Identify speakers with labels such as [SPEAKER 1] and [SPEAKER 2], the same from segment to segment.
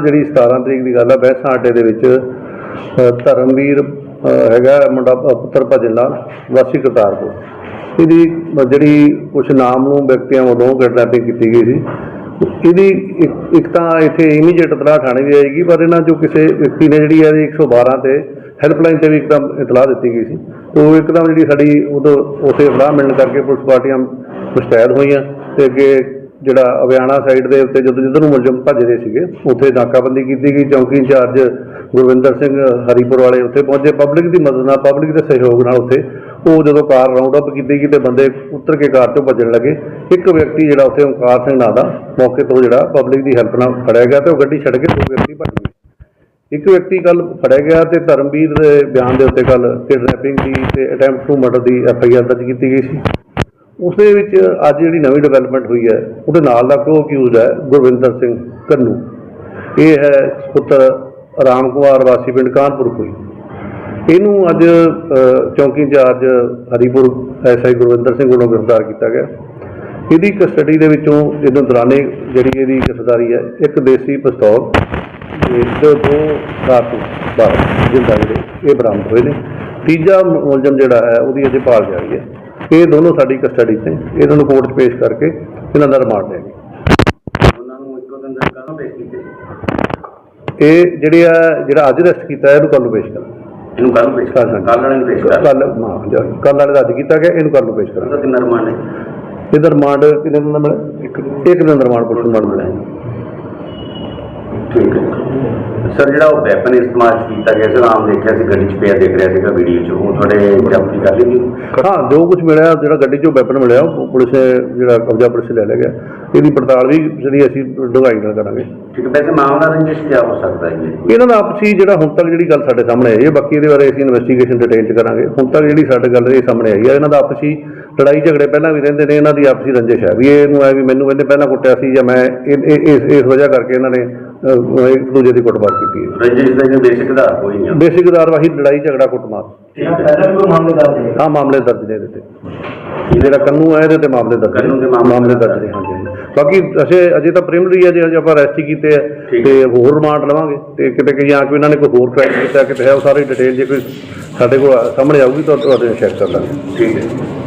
[SPEAKER 1] ਜਿਹੜੀ 17 ਤਰੀਕ ਦੀ ਗੱਲ ਆ ਬਹਿਸਾਂ ਆਟੇ ਦੇ ਵਿੱਚ ਅ, ਧਰਮਵੀਰ ਅ, ਹੈਗਾ ਮੁੰਡਾ ਅ, ਪੁੱਤਰ ਭਜਨ ਲਾਲ ਵਾਸੀ ਕਰਤਾਰਪੁਰ। ਇਹਦੀ ਅ, ਜਿਹੜੀ ਕੁਝ ਨਾਮ ਨੂੰ ਵਿਅਕਤੀਆਂ ਵੱਲੋਂ ਕਿਡਨੈਪਿੰਗ ਕੀਤੀ ਗਈ ਸੀ। ਇਹਦੀ ਇੱਕ- ਇੱਕ ਤਾਂ ਇੱਥੇ ਇਮੀਡੀਏਟ ਇਤਲਾਹ ਥਾਣੇ ਦੀ ਆਏਗੀ ਪਰ ਇਹਨਾਂ ਚੋਂ ਕਿਸੇ ਵਿਅਕਤੀ ਨੇ ਜਿਹੜੀ ਹੈ 112 ਤੇ ਹੈਲਪਲਾਈਨ ਤੇ ਵੀ ਇੱਕਦਮ ਇਤਲਾਹ ਦਿੱਤੀ ਗਈ ਸੀ। ਤੇ ਉਹ ਇੱਕਦਮ ਜਿਹੜੀ ਸਾਡੀ ਉਦੋਂ ਉਸੇ ਇਤਲਾਹ ਮਿਲਣ ਕਰਕੇ ਪੁਲਿਸ ਪਾਰਟੀਆਂ ਮੁਸ਼ਤੈਦ ਹੋਈਆਂ ਤੇ ਅੱਗੇ ਜਿਹੜਾ ਅਵਿਆਣਾ ਸਾਈਡ ਦੇ ਉੱਤੇ ਜਦੋਂ ਜਿੱਧਰ ਨੂੰ ਮੁਲਜ਼ਮ ਭੱਜਦੇ ਸੀਗੇ, ਉੱਥੇ ਨਾਕਾਬੰਦੀ ਕੀਤੀ ਗਈ, ਚੌਂਕੀ ਇੰਚਾਰਜ ਗੁਰਵਿੰਦਰ ਸਿੰਘ ਹਰੀਪੁਰ ਵਾਲੇ ਉੱਥੇ ਪਹੁੰਚੇ। ਪਬਲਿਕ ਦੀ ਮਦਦ ਨਾਲ ਪਬਲਿਕ ਦੇ ਸਹਿਯੋਗ ਨਾਲ ਉੱਥੇ ਉਹ ਜਦੋਂ ਕਾਰ ਰਾਉਂਡ ਅਪ ਕੀਤੀ ਗਈ ਤੇ ਬੰਦੇ ਉੱਤਰ ਕੇ ਕਾਰ ਚੋਂ ਭੱਜਣ ਲੱਗੇ। ਇੱਕ ਵਿਅਕਤੀ ਜਿਹੜਾ ਉੱਥੇ ਓਂਕਾਰ ਸਿੰਘ ਨਾਂ ਦਾ, ਮੌਕੇ ਤੋਂ ਜਿਹੜਾ ਪਬਲਿਕ ਦੀ ਹੈਲਪ ਨਾਲ ਫੜਿਆ ਗਿਆ ਤੇ ਉਹ ਗੱਡੀ ਛੱਡ ਕੇ ਦੋ ਵਿਅਕਤੀ ਭੱਜ ਗਏ। ਇੱਕ ਵਿਅਕਤੀ ਕੱਲ ਫੜਿਆ ਗਿਆ ਤੇ ਧਰਮਵੀਰ ਦੇ ਬਿਆਨ ਦੇ ਉੱਤੇ ਕੱਲ ਕਿਡਨੈਪਿੰਗ ਦੀ ਤੇ ਅਟੈਂਪਟ ਟੂ ਮਰਡਰ ਦੀ ਐਫ ਆਈ ਆਰ ਦਰਜ ਕੀਤੀ ਗਈ ਸੀ। ਉਸ ਦੇ ਵਿੱਚ ਅੱਜ ਜਿਹੜੀ ਨਵੀਂ ਡਿਵੈਲਪਮੈਂਟ ਹੋਈ ਹੈ, ਉਹਦੇ ਨਾਲ ਦਾ ਕੋ ਅਕਿਊਜ਼ਡ ਹੈ? ਗੁਰਵਿੰਦਰ ਸਿੰਘ ਕੰਨੂ। ਇਹ ਹੈ ਪੁੱਤਰ ਰਾਮ ਕੁਮਾਰ ਵਾਸੀ ਪਿੰਡ ਕਾਨਪੁਰ ਕੋਈ ਇਹਨੂੰ ਅੱਜ ਚੌਂਕੀ ਇੰਚਾਰਜ ਹਰੀਪੁਰ ਐਸਆਈ ਗੁਰਵਿੰਦਰ ਸਿੰਘ ਵੱਲੋਂ ਗ੍ਰਿਫਤਾਰ ਕੀਤਾ ਗਿਆ। ਇਹਦੀ ਕਸਟਡੀ ਦੇ ਵਿੱਚੋਂ ਜਦੋਂ ਦੌਰਾਨੇ ਜਿਹੜੀ ਇਹਦੀ ਗ੍ਰਿਫਤਾਰੀ ਹੈ, ਇੱਕ ਦੇਸੀ ਪਿਸਤੌਲ ਤੇ ਦੋ ਦੋ ਕਾਰਤੂਸ ਬਾਰ ਜਿੰਦਾ ਜਿਹੜੇ ਇਹ ਬਰਾਮਦ ਹੋਏ ਨੇ। ਤੀਜਾ ਮੁਲਜ਼ਮ ਜਿਹੜਾ ਹੈ, ਉਹਦੀ ਅਜੇ ਭਾਲ ਜਾਰੀ ਹੈ। ਇਹ ਦੋਨੋਂ ਸਾਡੀ ਕਸਟਡੀ 'ਚ ਨੇ। ਇਹਨਾਂ ਨੂੰ ਕੋਰਟ 'ਚ ਪੇਸ਼ ਕਰਕੇ ਇਹਨਾਂ ਦਾ ਰਿਮਾਂਡ ਲਿਆ ਗਿਆ
[SPEAKER 2] ਉਹਨਾਂ ਨੂੰ ਇੱਕੋ ਦਿਨ ਦਾ ਕਦੋਂ ਪੇਸ਼ ਕੀਤੇ
[SPEAKER 1] ਇਹ ਜਿਹੜੇ ਆ ਜਿਹੜਾ ਅੱਜ ਅਰੈਸਟ ਕੀਤਾ ਇਹਨੂੰ ਕੱਲ ਨੂੰ ਪੇਸ਼ ਕਰਾਂਗੇ।
[SPEAKER 2] ਇਹਨੂੰ ਕੱਲ ਪੇਸ਼ ਕਰ ਕੱਲ ਵਾਲੇ ਨੂੰ ਪੇਸ਼ ਕਰ
[SPEAKER 1] ਕੱਲ ਹਾਂ ਕੱਲ ਵਾਲੇ ਦਾ ਅੱਜ ਕੀਤਾ ਗਿਆ ਇਹਨੂੰ ਕੱਲ ਨੂੰ ਪੇਸ਼ ਕਰਾਂਗੇ।
[SPEAKER 2] ਕਿੰਨਾ ਰਿਮਾਂਡ ਹੈ?
[SPEAKER 1] ਇਹਦਾ ਰਿਮਾਂਡ ਕਿੰਨੇ ਦਿਨ ਦਾ ਮਿਲਿਆ? ਇੱਕ ਇੱਕ ਦਿਨ ਦਾ ਰਿਮਾਂਡ ਪੁਲਿਸ ਨੂੰ ਮਿਲਿਆ।
[SPEAKER 2] ਠੀਕ ਹੈ। ਸਰ ਜਿਹੜਾ ਉਹ ਵੈਪਨ ਇਸਤੇਮਾਲ ਕੀਤਾ ਗਿਆ ਸੀ ਆਮ ਦੇਖਿਆ ਸੀ ਗੱਡੀ 'ਚ ਪਿਆ ਦੇਖ ਰਿਹਾ ਸੀਗਾ ਵੀਡੀਓ 'ਚ। ਉਹ ਤੁਹਾਡੇ ਜ਼ਬਤੀ ਕਰ ਲਈ
[SPEAKER 1] ਹਾਂ ਜੋ ਕੁਝ ਮਿਲਿਆ ਜਿਹੜਾ ਗੱਡੀ 'ਚੋਂ ਵੈਪਨ ਮਿਲਿਆ ਉਹ ਪੁਲਿਸ ਨੇ ਜਿਹੜਾ ਕਬਜ਼ਾ ਪੁਲਿਸ ਲੈ ਲਿਆ ਗਿਆ। ਇਹਦੀ ਪੜਤਾਲ ਵੀ ਜਿਹੜੀ ਅਸੀਂ ਡੂੰਘਾਈ ਨਾਲ ਕਰਾਂਗੇ।
[SPEAKER 2] ਠੀਕ ਹੈ ਵੈਸੇ ਮਾਮਲਾ ਰੰਜਿਸ਼ ਕੀ ਹੋ ਸਕਦਾ ਹੈ ਜੀ?
[SPEAKER 1] ਇਹਨਾਂ ਦਾ ਆਪਸੀ ਜਿਹੜਾ ਹੁਣ ਤੱਕ ਜਿਹੜੀ ਗੱਲ ਸਾਡੇ ਸਾਹਮਣੇ ਆਈ ਹੈ ਬਾਕੀ ਇਹਦੇ ਬਾਰੇ ਅਸੀਂ ਇਨਵੈਸਟੀਗੇਸ਼ਨ ਡਿਟੇਲ ਚ ਕਰਾਂਗੇ। ਹੁਣ ਤੱਕ ਜਿਹੜੀ ਸਾਡੇ ਗੱਲ ਇਹ ਸਾਹਮਣੇ ਆਈ ਹੈ ਇਹਨਾਂ ਦਾ ਆਪਸੀ ਲੜਾਈ ਝਗੜੇ ਪਹਿਲਾਂ ਵੀ ਰਹਿੰਦੇ ਨੇ ਇਹਨਾਂ ਦੀ ਆਪਸੀ ਰੰਜਿਸ਼ ਹੈ ਵੀ ਇਹਨੂੰ ਹੈ ਵੀ ਮੈਨੂੰ ਇਹਨੇ ਪਹਿਲਾਂ ਕੁੱਟਿਆ ਸੀ ਜਾਂ ਮੈਂ ਇਸ ਇਸ ਵਜ੍ਹਾ ਕਰਕੇ ਇਹਨਾਂ ਨੇ ਇੱਕ ਦੂਜੇ ਦੀ ਕੁੱਟਮਾਰ ਕੀਤੀ ਹੈ।
[SPEAKER 2] ਰੰਜਿਸ਼ ਦਾ ਬੇਸਿਕ ਆਧਾਰ ਕੋਈ ਨਹੀਂ ਹੈ
[SPEAKER 1] ਬੇਸਿਕ ਕਾਰਵਾਈ ਲੜਾਈ ਝਗੜਾ ਕੁੱਟਮਾਰ।
[SPEAKER 2] ਹੈ
[SPEAKER 1] ਹਾਂ ਮਾਮਲੇ ਦਰਜ ਨੇ ਇਹਦੇ ਤੇ। ਜਿਹੜਾ ਕੰਨੂ ਹੈ ਇਹਦੇ ਤੇ ਮਾਮਲੇ ਦਰਜ।
[SPEAKER 2] ਕੰਨੂ ਦੇ ਮਾਮਲੇ
[SPEAKER 1] ਦਰਜ ਨੇ ਹਾਂਜੀ। ਬਾਕੀ ਅਸੀਂ ਅਜੇ ਤਾਂ ਪ੍ਰੀਮਰੀ ਹੈ ਜੇ ਅਜੇ ਆਪਾਂ ਅਰੈਸਟ ਹੀ ਕੀਤੇ ਆ
[SPEAKER 2] ਠੀਕ
[SPEAKER 1] ਤੇ ਹੋਰ ਰਿਮਾਂਡ ਲਵਾਂਗੇ। ਤੇ ਕਿਤੇ ਕਿ ਜਾਂ ਕੋਈ ਇਹਨਾਂ ਨੇ ਕੋਈ ਹੋਰ ਕ੍ਰਾਈਮ ਕੀਤਾ ਕਿਤੇ ਹੈ ਉਹ ਸਾਰੀ ਡਿਟੇਲ ਜੇ ਕੋਈ ਸਾਡੇ ਕੋਲ ਸਾਹਮਣੇ ਆਊਗੀ ਤਾਂ ਤੁਹਾਡੇ ਨਾਲ ਸ਼ੇਅਰ ਕਰ ਲਾਂਗੇ।
[SPEAKER 2] ਠੀਕ ਹੈ।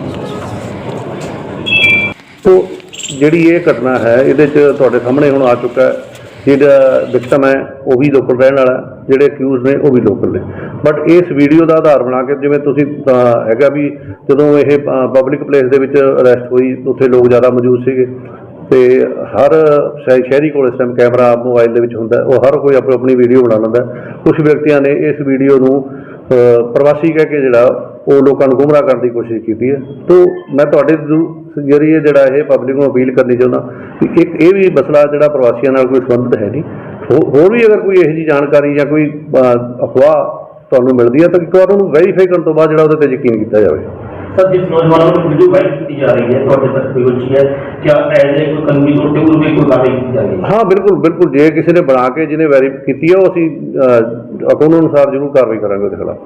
[SPEAKER 1] ਸੋ ਜਿਹੜੀ ਇਹ ਘਟਨਾ ਹੈ, ਇਹਦੇ 'ਚ ਤੁਹਾਡੇ ਸਾਹਮਣੇ ਹੁਣ ਆ ਚੁੱਕਾ ਹੈ ਜਿਹੜਾ ਵਿਕਟਮ ਹੈ ਉਹ ਵੀ ਲੋਕਲ ਰਹਿਣ ਵਾਲਾ, ਜਿਹੜੇ ਅਕਿਊਜ਼ ਨੇ ਉਹ ਵੀ ਲੋਕਲ ਨੇ। ਬਟ ਇਸ ਵੀਡੀਓ ਦਾ ਆਧਾਰ ਬਣਾ ਕੇ ਜਿਵੇਂ ਤੁਸੀਂ ਹੈਗਾ ਵੀ ਜਦੋਂ ਇਹ ਪਬਲਿਕ ਪਲੇਸ ਦੇ ਵਿੱਚ ਅਰੈਸਟ ਹੋਈ, ਉੱਥੇ ਲੋਕ ਜ਼ਿਆਦਾ ਮੌਜੂਦ ਸੀਗੇ। ਤੇ ਹਰ ਸ਼ਹਿ- ਸ਼ਹਿਰੀ ਕੋਲ ਇਸ ਟਾਈਮ ਕੈਮਰਾ ਮੋਬਾਈਲ ਦੇ ਵਿੱਚ ਹੁੰਦਾ ਉਹ ਹਰ ਕੋਈ ਆਪਣੀ ਆਪਣੀ ਵੀਡੀਓ ਬਣਾ ਲੈਂਦਾ ਕੁਝ ਵਿਅਕਤੀਆਂ ਨੇ ਇਸ ਵੀਡੀਓ ਨੂੰ ਪ੍ਰਵਾਸੀ ਕਹਿ ਕੇ ਜਿਹੜਾ ਉਹ ਲੋਕਾਂ ਨੂੰ ਗੁੰਮਰਾਹ ਕਰਨ ਦੀ ਕੋਸ਼ਿਸ਼ ਕੀਤੀ ਹੈ। ਤੋਂ ਮੈਂ ਤੁਹਾਡੇ ਜਰੀਏ ਜਿਹੜਾ ਇਹ ਪਬਲਿਕ ਨੂੰ ਅਪੀਲ ਕਰਨੀ ਚਾਹੁੰਦਾ ਕਿ ਇੱਕ ਇਹ ਵੀ ਮਸਲਾ ਜਿਹੜਾ ਪ੍ਰਵਾਸੀਆਂ ਨਾਲ ਕੋਈ ਸੰਬੰਧ ਹੈ ਨਹੀਂ। ਹੋਰ ਵੀ ਅਗਰ ਕੋਈ ਇਹੋ ਜੀ ਜਾਣਕਾਰੀ ਜਾਂ ਕੋਈ ਅਫਵਾਹ ਤੁਹਾਨੂੰ ਮਿਲਦੀ ਹੈ ਤਾਂ ਇੱਕ ਵਾਰ ਉਹਨੂੰ ਵੈਰੀਫਾਈ ਕਰਨ ਤੋਂ ਬਾਅਦ ਜਿਹੜਾ ਉਹਦੇ ਤੇ ਯਕੀਨ ਕੀਤਾ ਜਾਵੇ।
[SPEAKER 3] ਸਰ ਜਿਸ ਨੌਜਵਾਨਾਂ ਨੂੰ ਵੀਡੀਓ ਵਾਇਰਲ ਕੀਤੀ ਜਾ ਰਹੀ ਹੈ ਤੁਹਾਡੇ ਤੱਕ ਕੋਈ ਹੈ? ਕਿਆ ਐਜ਼ ਕੋਈ ਕਾਨੂੰਨੀ ਤੌਰ ਤੇ ਉਹਨੂੰ ਕੋਈ ਕਾਰਵਾਈ ਕੀਤੀ ਜਾਵੇ
[SPEAKER 1] ਹਾਂ? ਬਿਲਕੁਲ ਬਿਲਕੁਲ। ਜੇ ਕਿਸੇ ਨੇ ਬਣਾ ਕੇ ਜਿਹਨੇ ਵੈਰੀ ਕੀਤੀ ਹੈ ਉਹ ਅਸੀਂ ਅਕਾਊਂਟ ਅਨੁਸਾਰ ਜ਼ਰੂਰ ਕਾਰਵਾਈ ਕਰਾਂਗੇ ਉਹਦੇ ਖਿਲਾਫ।